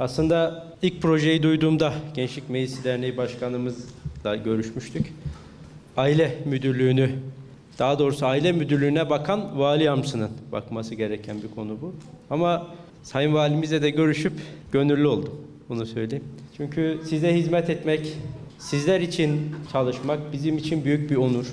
Aslında ilk projeyi duyduğumda Gençlik Meclisi Derneği Başkanımızla görüşmüştük. Aile müdürlüğünü, daha doğrusu aile müdürlüğüne bakan vali yardımcısının bakması gereken bir konu bu. Ama Sayın Valimizle de görüşüp gönüllü oldum. Bunu söyleyeyim. Çünkü size hizmet etmek, sizler için çalışmak bizim için büyük bir onur.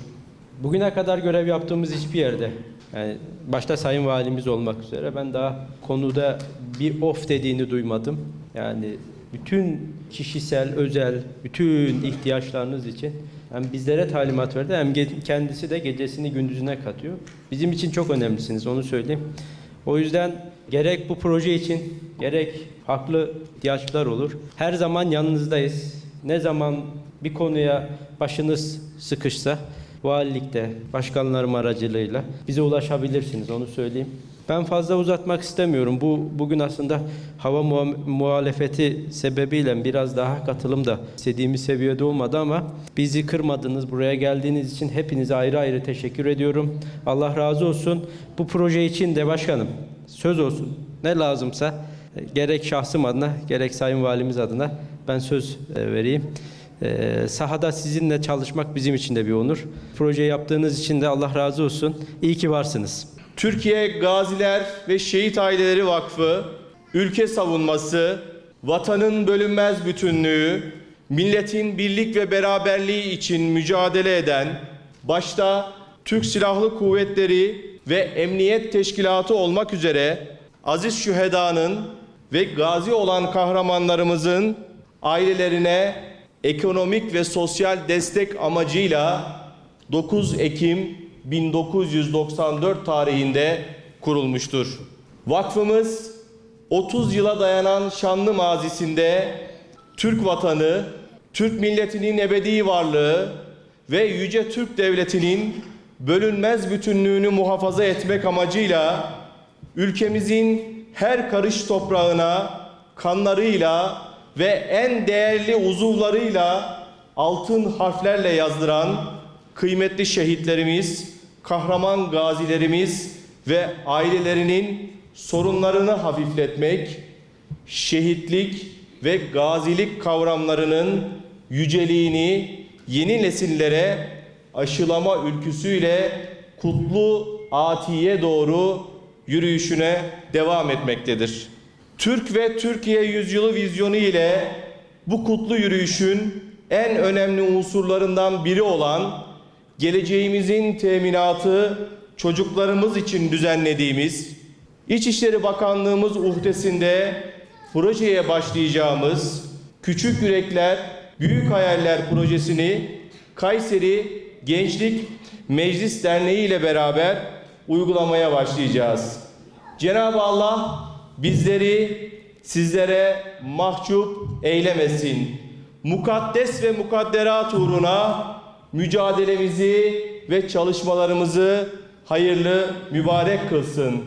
Bugüne kadar görev yaptığımız hiçbir yerde, yani başta Sayın Valimiz olmak üzere ben daha konuda bir of dediğini duymadım. Yani bütün kişisel, özel, bütün ihtiyaçlarınız için hem bizlere talimat verdi hem kendisi de gecesini gündüzüne katıyor. Bizim için çok önemlisiniz onu söyleyeyim. O yüzden gerek bu proje için gerek farklı ihtiyaçlar olur. Her zaman yanınızdayız. Ne zaman bir konuya başınız sıkışsa valilikte, başkanlarım aracılığıyla bize ulaşabilirsiniz onu söyleyeyim. Ben fazla uzatmak istemiyorum. Bu bugün aslında hava muha- muhalefeti sebebiyle biraz daha katılım da istediğimiz seviyede olmadı ama bizi kırmadınız. Buraya geldiğiniz için hepinize ayrı ayrı teşekkür ediyorum. Allah razı olsun. Bu proje için de başkanım söz olsun. Ne lazımsa gerek şahsım adına gerek sayın valimiz adına ben söz e, vereyim. Ee, sahada sizinle çalışmak bizim için de bir onur. Proje yaptığınız için de Allah razı olsun. İyi ki varsınız. Türkiye Gaziler ve Şehit Aileleri Vakfı, ülke savunması, vatanın bölünmez bütünlüğü, milletin birlik ve beraberliği için mücadele eden, başta Türk Silahlı Kuvvetleri ve Emniyet Teşkilatı olmak üzere aziz şühedanın ve gazi olan kahramanlarımızın ailelerine ekonomik ve sosyal destek amacıyla 9 Ekim 1994 tarihinde kurulmuştur. Vakfımız 30 yıla dayanan şanlı mazisinde Türk vatanı, Türk milletinin ebedi varlığı ve yüce Türk devletinin bölünmez bütünlüğünü muhafaza etmek amacıyla ülkemizin her karış toprağına kanlarıyla ve en değerli uzuvlarıyla altın harflerle yazdıran kıymetli şehitlerimiz, kahraman gazilerimiz ve ailelerinin sorunlarını hafifletmek, şehitlik ve gazilik kavramlarının yüceliğini yeni nesillere aşılama ülküsüyle kutlu atiye doğru yürüyüşüne devam etmektedir. Türk ve Türkiye yüzyılı vizyonu ile bu kutlu yürüyüşün en önemli unsurlarından biri olan geleceğimizin teminatı çocuklarımız için düzenlediğimiz İçişleri Bakanlığımız uhdesinde projeye başlayacağımız Küçük Yürekler Büyük Hayaller projesini Kayseri Gençlik Meclis Derneği ile beraber uygulamaya başlayacağız. Cenab-ı Allah bizleri sizlere mahcup eylemesin. Mukaddes ve mukadderat uğruna mücadelemizi ve çalışmalarımızı hayırlı mübarek kılsın.